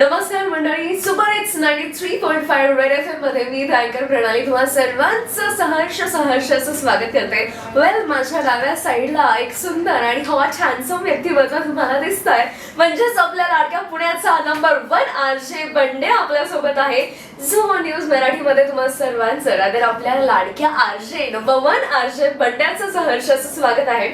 नमस्कार मंडळी super hits ninety three point five Red F एममध्ये मी गायकर प्रणाली तुम्हा सर्वांचं सहर्ष सहर्षाचं स्वागत करते. वेल माझ्या डाव्या साईडला एक सुंदर आणि हवा छानसम व्यक्तिमत्व तुम्हाला दिसतंय. म्हणजेच आपल्या लाडक्या पुण्याचा नंबर वन आर जे बंडे आपल्यासोबत आहे. झो न्यूज मराठीमध्ये तुम्हा सर्वांचं रादर आपल्या लाडक्या R J number one R J बंड्याचं सहर्षाचं स्वागत आहे.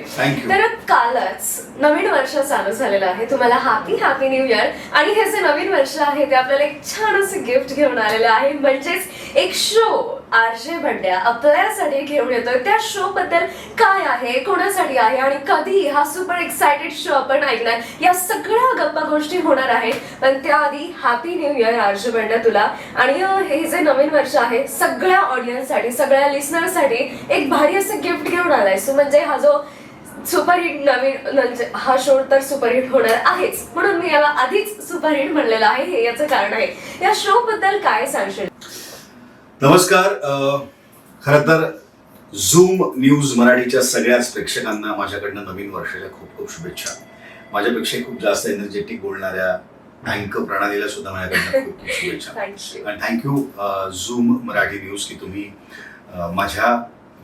तर कालच नवीन वर्ष चालू झालेलं आहे. तुम्हाला हॅपी हॅपी न्यू इयर आणि हे जे नवीन वर्ष आहे ते आपल्याला एक छान असं गिफ्ट घेऊन आलेलं आहे. म्हणजेच एक शो आरजे भंड्या आपल्यासाठी घेऊन येतोय. त्या शो बद्दल काय आहे? कोणासाठी आहे? आणि कधी हा सुपर एक्साइटेड शो आपण ऐकणार. या सगळ्या गप्पा गोष्टी होणार आहेत. पण त्याआधी happy new year RJ Bandya तुला. आणि हे जे नवीन वर्ष आहे सगळ्या ऑडियन्ससाठी सगळ्या लिस्नरसाठी एक भारी असं गिफ्ट घेऊन आलाय सो म्हणजे हा जो सुपरहिट नवीन म्हणजे हा शो तर सुपरहिट होणार आहेच. म्हणून मी याला आधीच सुपरहिट म्हणलेलं आहे. हे याचं कारण आहे. या शो बद्दल काय सांगशील? नमस्कार खर तर झूम न्यूज मराठीच्या सगळ्याच प्रेक्षकांना माझ्याकडनं नवीन वर्षाच्या खूप खूप शुभेच्छा. माझ्यापेक्षा खूप जास्त एनर्जेटिक बोलणाऱ्या अँकर प्रणालीला सुद्धा माझ्याकडनं खूप खूप शुभेच्छा. थँक्यू आणि थँक्यू झूम मराठी न्यूज की तुम्ही माझ्या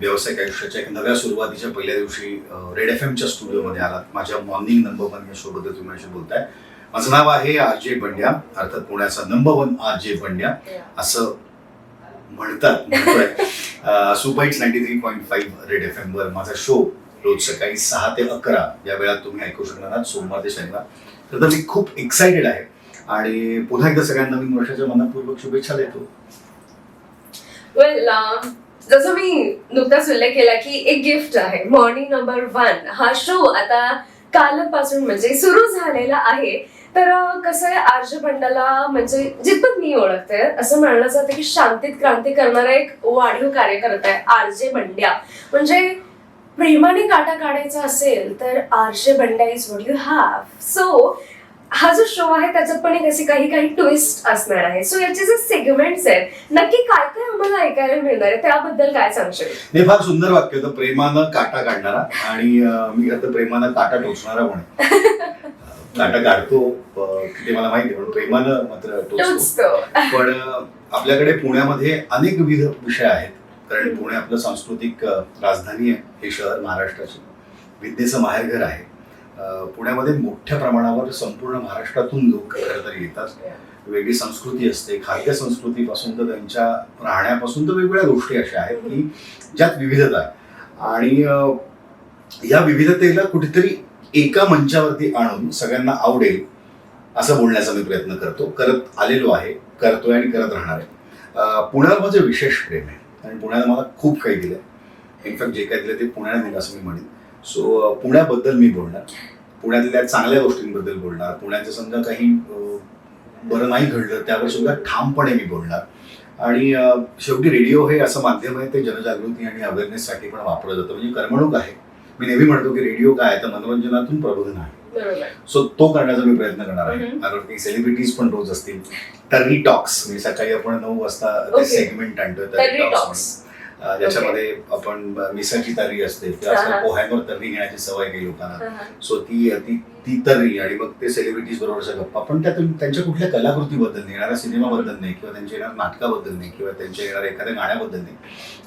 व्यावसायिक आयुष्याच्या एक नव्या सुरुवातीच्या पहिल्या दिवशी रेड एफ एमच्या स्टुडिओमध्ये आलात. माझ्या मॉर्निंग नंबर वन या शोबद्दल तुम्ही माझ्याशी बोलताय. माझं नाव आहे आर जे बंड्या अर्थात पुण्याचा number one R J Bandya असं म्हणतात. म्हणतोय ninety three point five Red F एमवर माझा शो रोज सकाळी सहा ते अकरा या वेळात तुम्ही ऐकू शकणार आहात. सोमवार ते शनिवार. तर तर मी खूप एक्साइटेड आहे. आणि पुन्हा एकदा सगळ्यांना नवीन वर्षाच्या मनपूर्वक शुभेच्छा देतो. वेल um, जसं मी नुकताच उल्लेख केला की एक गिफ्ट आहे. मॉर्निंग नंबर वन हा शो आता कालपासून म्हणजे सुरू झालेला आहे. तर कसं आहे आर्ज भंडाला म्हणजे जितपत मी ओळखते असं म्हणलं जातं की शांतीत क्रांती करणारा एक वाढीव कार्यकर्ता आहे आरजे बंड्या म्हणजे प्रेमाने काटा काढायचा असेल तर RJ Bandya is what you have so हा जो शो आहे त्याच्यात पण एक असे काही काही ट्विस्ट असणार आहे. सो याचे जे सेगमेंट्स आहेत नक्की काय काय आम्हाला ऐकायला मिळणार आहे त्याबद्दल काय सांगशील? हे फार सुंदर वाक्य होतं प्रेमानं काटा काढणारा. आणि अं, मी आता प्रेमानं काटा टोचणारा. अं, काटा काढतो अं, ते मला माहिती आहे पण प्रेमानं मात्र टोचतो. पण अं, आपल्याकडे पुण्यामध्ये अनेक विविध विषय आहेत. कारण पुणे आपलं सांस्कृतिक अं, राजधानी आहे हे शहर महाराष्ट्राचे. विद्येचं माहेरघर आहे. पुण्यामध्ये मोठ्या प्रमाणावर संपूर्ण महाराष्ट्रातून लोक खरं तर येतात वेगळी संस्कृती असते. खाद्य संस्कृतीपासून तर त्यांच्या राहण्यापासून तर वेगवेगळ्या गोष्टी अशा आहेत की ज्यात विविधता आहे. आणि या विविधतेला कुठेतरी एका मंचावरती आणून सगळ्यांना आवडेल असं बोलण्याचा मी प्रयत्न करतो. करत आलेलो आहे करतोय आणि करत राहणार आहे. पुण्यावर माझं विशेष प्रेम आहे. आणि पुण्यानं मला खूप काही दिलं इनफॅक्ट जे काही दिलं ते पुण्याने दिलं असं मी म्हणेन. सो पुण्याबद्दल मी बोलणार. पुण्यातल्या चांगल्या गोष्टींबद्दल बोलणार. पुण्याचं समजा काही बरं नाही घडलं त्यावर सुद्धा ठामपणे मी बोलणार. आणि शेवटी रेडिओ हे असं माध्यम आहे ते जनजागृती आणि अवेअरनेससाठी पण वापरलं जातं. म्हणजे करमणूक आहे. मी नेहमी म्हणतो की रेडिओ काय आहे तर मनोरंजनातून प्रबोधन आहे. सो तो करण्याचा मी प्रयत्न करणार आहे. कारण की सेलिब्रिटीज पण रोज असतील. तर्री टॉक्स म्हणजे सकाळी आपण नऊ वाजता. सेगमेंट आणतोय तर्री तर्री टॉक्स ज्याच्यामध्ये आपण मिसळची तर्री असते किंवा. पोह्यांवर तर्री घेण्याची सवय काही लोकांना. सो ती ती ती तर्री आणि मग ते सेलिब्रिटीज बरोबरच्या गप्पा. पण त्यातून त्यांच्या कुठल्या कलाकृतीबद्दल नाही येणाऱ्या सिनेमाबद्दल नाही किंवा त्यांच्या येणाऱ्या नाटकाबद्दल नाही किंवा त्यांच्या येणाऱ्या एखाद्या गाण्याबद्दल नाही.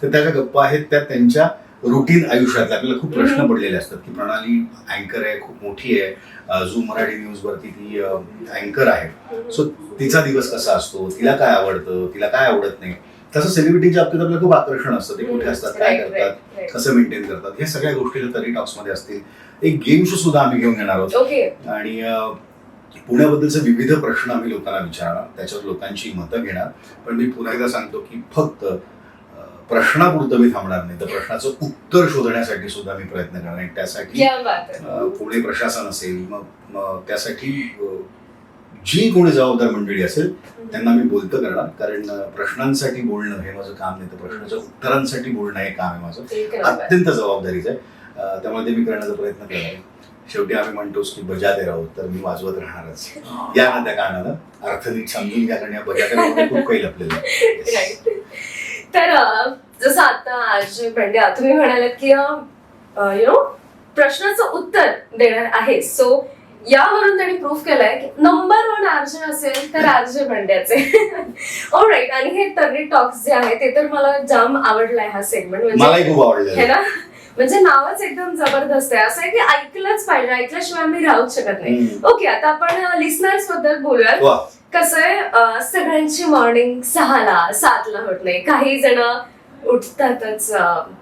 तर त्या ज्या गप्पा आहेत त्या त्यांच्या रुटीन आयुष्यातल्या आपल्याला खूप प्रश्न. पडलेले असतात की प्रणाली अँकर आहे खूप मोठी आहे. झूम मराठी न्यूज वरती ती अँकर आहे. सो तिचा दिवस कसा असतो? तिला काय आवडतं? तिला काय आवडत नाही? तसं सेलिब्रिटीच्या बाबतीत आपल्याला खूप आकर्षण असतं. ते कुठे असतात काय करतात. कसं मेंटेन करतात. ह्या सगळ्या गोष्टी तरी टॉक्समध्ये असतील. एक गेम शो सुद्धा आम्ही घेऊन येणार आहोत. आणि पुण्याबद्दलचे विविध प्रश्न आम्ही लोकांना विचारणार. त्याच्यावर लोकांची मतं घेणार. पण मी पुन्हा एकदा सांगतो की फक्त प्रश्नापुरतं मी थांबणार नाही. तर प्रश्नाचं उत्तर शोधण्यासाठी सुद्धा मी प्रयत्न करणार आणि त्यासाठी पुणे प्रशासन असेल मग त्यासाठी जी कोणी जबाबदार मंडळी असेल त्यांना मी बोलतं करणार. कारण प्रश्नांसाठी बोलणं हे माझं काम नाही. तर प्रश्नाच्या उत्तरांसाठी बोलणं हे काम आहे माझं. अत्यंत जबाबदारीचं आहे. त्यामुळे ते मी करण्याचा प्रयत्न करणार शेवटी आम्ही म्हणतोच की बजाते राहू तर मी वाजवत राहणारच. या ना त्या कारणानं अर्थ नीट समजून घ्या कारण या बजाते खूप काही लपलेलं. तर जसं आता आज तुम्ही म्हणालात की यु नो प्रश्नाचं उत्तर देणार आहे. सो यावरून त्यांनी प्रूफ केलंय की नंबर वन आरजे असेल तर आरजे बंड्याचे. राईट आणि हे तर्री टॉक्स जे आहे ते तर मला जाम आवडलाय हा सेगमेंट म्हणजे खूप है ना? म्हणजे नावच एकदम जबरदस्त आहे. असं आहे की ऐकलंच पाहिजे ऐकल्याशिवाय मी राहूच शकत नाही. ओके आता आपण लिस्नर्सबद्दल बोलूयात. कसं आहे सगळ्यांची मॉर्निंग सहाला सातला होत नाही. काही जण उठतातच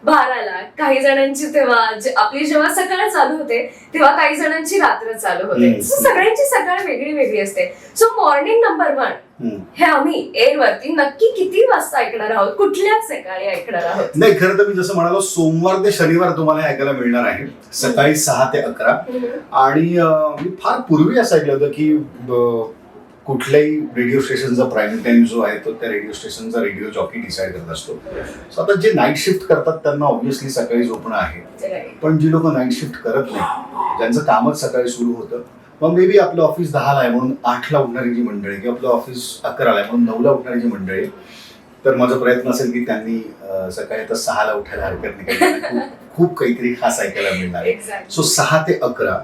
बाराला काही जणांची तेव्हा जे- आपली जेव्हा सकाळ चालू होते तेव्हा काही जणांची रात्र चालू होते. हम्म. So, सगळ्यांची सकाळ वेगळी वेगळी असते. सो मॉर्निंग नंबर वन हम्म. हे आम्ही एअर वरती नक्की किती वाजता ऐकणार आहोत? कुठल्या सकाळी ऐकणार आहोत? नाही खरं तर मी जसं म्हणालो सोमवार ते शनिवार तुम्हाला हे ऐकायला मिळणार आहे. सकाळी सहा ते अकरा. आणि अं, मी फार पूर्वी असं ऐकलं होतं की अं, कुठल्याही रेडिओ स्टेशनचा प्राईम टाइम जो आहे तो त्या रेडिओ स्टेशनचा रेडिओ जॉकी डिसाईड करत असतो सो आता जे नाईट शिफ्ट करतात त्यांना ऑब्व्हियसली सकाळी झोपणं आहे. पण जी लोक नाईट शिफ्ट करत नाही ज्यांचं कामच सकाळी सुरू होतं मग मे बी आपलं ऑफिस दहाला आहे म्हणून आठला उठणारी जी मंडळी किंवा आपलं ऑफिस अकराला आहे म्हणून नऊला उठणारी जी मंडळी तर माझा प्रयत्न असेल की त्यांनी सकाळी आता सहाला उठायला हरकत नाही खूप खूप काहीतरी खास ऐकायला मिळणार. सो सहा ते अकरा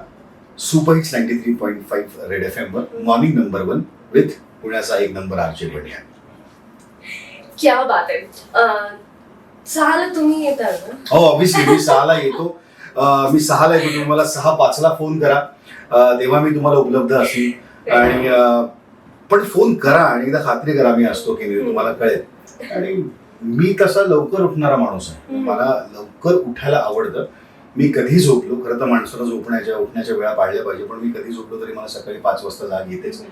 super hits ninety three point five Red F M वर मॉर्निंग नंबर वन विथ पुण्याचा एक नंबर आरचे बढिया क्या बात आहे अं, चाल तुम्ही येताल ना? हो मी सहाला येतो. अं, मी सहाला येतो तुम्ही मला सहा पाचला फोन करा. अं, तेव्हा मी तुम्हाला उपलब्ध असेल. आणि अं, पण फोन करा आणि एकदा खात्री करा मी असतो की नाही तुम्हाला कळेल. आणि मी तसा लवकर उठणारा माणूस आहे. हम्म. मला लवकर उठायला आवडतं. मी कधी झोपलो खरं तर माणसाला झोपण्याच्या उठण्याच्या वेळा पाळल्या पाहिजे पण मी कधी झोपलो तरी मला सकाळी पाच वाजता जाग येतेच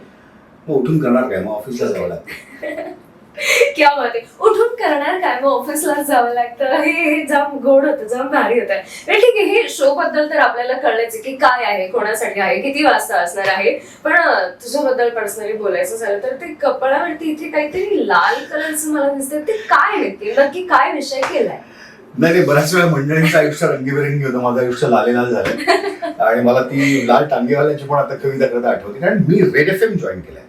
मग उठून करणार काय? मग ऑफिसला जावं लागतं. क्या बात आहे. उठून करणार काय? मग ऑफिसला जावं लागतं. हे हे जाम गोड होतं जाम भारी होतं. आहे ठीक आहे हे शो बद्दल तर आपल्याला कळलंच की काय आहे कोणासाठी आहे किती वाजता असणार आहे. पण तुझ्याबद्दल पर्सनली बोलायचं झालं तर ते कपाळावरती इथे काहीतरी लाल कलरचं मला दिसतं ते काय नक्की नक्की काय विषय केलाय? नाही नाही बऱ्याच वेळा मंडळींचं आयुष्य रंगीबेरंगी होतं. माझं आयुष्य लाले लाल झालं. आणि मला ती लाल टांगेवाल्यांची पण आता कविता करता आठवते. कारण मी रेड एफ एम जॉईन केलंय.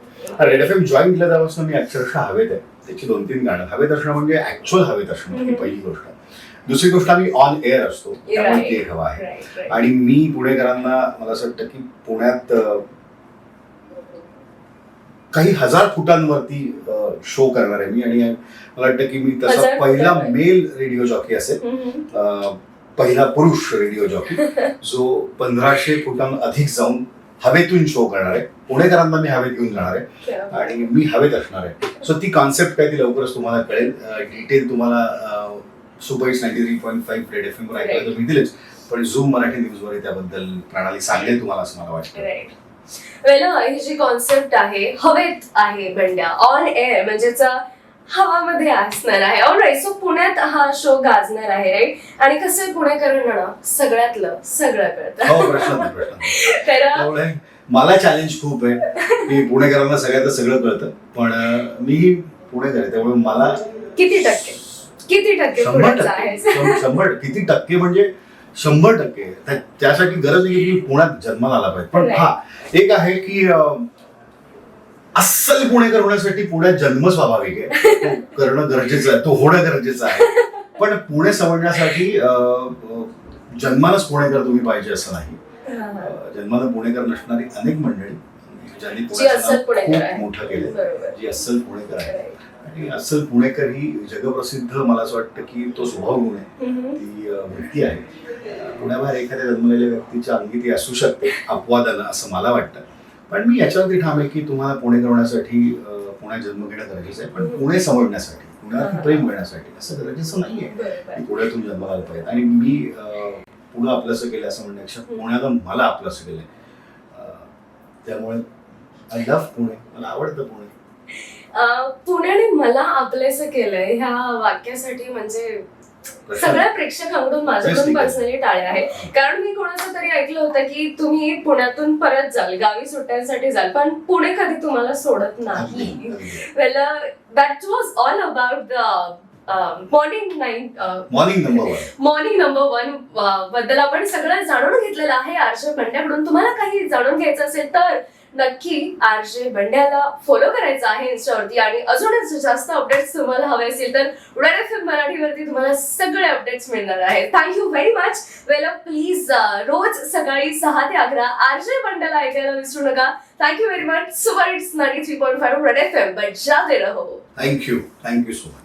रेड एफ एम जॉईन केलं त्यापासून मी अक्षरशः हवेत आहे. त्याची दोन तीन गाणं. हवेत असणं म्हणजे ऍक्च्युअल हवेत असणं ही. पहिली गोष्ट. दुसरी गोष्ट आम्ही ऑन एअर असतो. त्यामुळे. ती हवा आहे. आणि मी पुणेकरांना मला असं वाटतं की पुण्यात काही हजार फुटांवरती शो करणार आहे मी. आणि मला वाटतं की मी तसा पहिला. मेल रेडिओ जॉकी असेल. पहिला पुरुष रेडिओ जॉकी जो पंधराशे फुटां अधिक जाऊन हवेतून शो करणार आहे. पुणेकरांना मी हवेत घेऊन जाणार आहे. आणि मी हवेत असणार आहे. सो ती कॉन्सेप्ट काय ती लवकरच तुम्हाला कळेल. डिटेल तुम्हाला super ninety three point five Red F M वर ऐकायला तर मिळतीलच. पण झूम मराठी न्यूजवर त्याबद्दल प्रणाली सांगेल तुम्हाला असं मला वाटतं. वेल ही जी कॉन्सेप्ट आहे हवेत आहे बंड्या ऑन एअर म्हणजेच हवामध्ये असणार आहे. ऑलराईट सो पुण्यात हा शो गाजणार आहे राईट आणि कसं आहे पुणेकरांना सगळ्यातलं सगळं कळतं हो. तर मला चॅलेंज खूप आहे. की पुणेकरांना सगळ्यात सगळं कळतं पण मी पुणेकर आहे त्यामुळे मला किती टक्के? किती टक्के शंभर किती टक्के म्हणजे शंभर टक्के. त्या- त्यासाठी गरज नाही की पुण्यात जन्माला आला पाहिजे. पण. हा एक आहे की अस्सल पुणेकर होण्यासाठी पुण्यात जन्म स्वाभाविक आहे. तो करणं गरजेचं आहे तो होणं गरजेचं आहे. पण पुणे समजण्यासाठी जन्मालाच पुणेकर तुम्ही पाहिजे असं नाही. जन्माला पुणेकर नसणारी अनेक मंडळी ज्यांनी पुण्याचं खूप. मोठं केलं जी अस्सल पुणेकर आहे. आणि अस्सल पुणेकर ही जगप्रसिद्ध मला असं वाटतं की तो स्वभाव गुण आहे. ती वृत्ती आहे. पुण्याबाहेर एखाद्या जन्मलेल्या व्यक्तीच्या अंगी ती असू शकते अपवादानं असं मला वाटतं. पण मी याच्यावरती ठाम आहे की तुम्हाला पुणे करण्यासाठी पुण्यात जन्म घेणं गरजेचं आहे. पण पुणे समजण्यासाठी पुण्यात प्रेम करण्यासाठी असं गरजेचं बरोबर की पुण्यातून जन्माला आलं पाहिजे आणि मी पुणं आपलंसं केलं असं म्हणण्यापेक्षा पुण्यानं मला आपलंसं केलंय. अ, त्यामुळे आय लव्ह पुणे. मला आवडतं पुणे. पुण्याने मला आपलेस केलंय ह्या वाक्यासाठी म्हणजे सगळ्या प्रेक्षकांकडून माझ्याकडून. पर्सनली टाळे आहे कारण मी कोणाचं तरी ऐकलं होतं की तुम्ही पुण्यातून परत जाल गावी सुट्ट्यांसाठी जाल पण पुणे कधी तुम्हाला सोडत नाही. Well that was all about the morning nine morning number one morning number वनबद्दल आपण सगळं जाणून घेतलेलं आहे आरशे पंड्याकडून तुम्हाला काही जाणून घ्यायचं असेल तर नक्की आर जे बंड्याला फॉलो करायचं आहे इन्स्टावरती आणि अजूनच जास्त अपडेट्स तुम्हाला हवे असतील तर उडान एफ एम मराठीवरती तुम्हाला सगळे अपडेट्स मिळणार आहेत. Thank you very much well please रोज सकाळी सहा ते अकरा आर जे बंड्याला ऐकायला विसरू नका. Thank you very much super hits ninety three point five Red F M बजाते रहो. Thank you thank you so much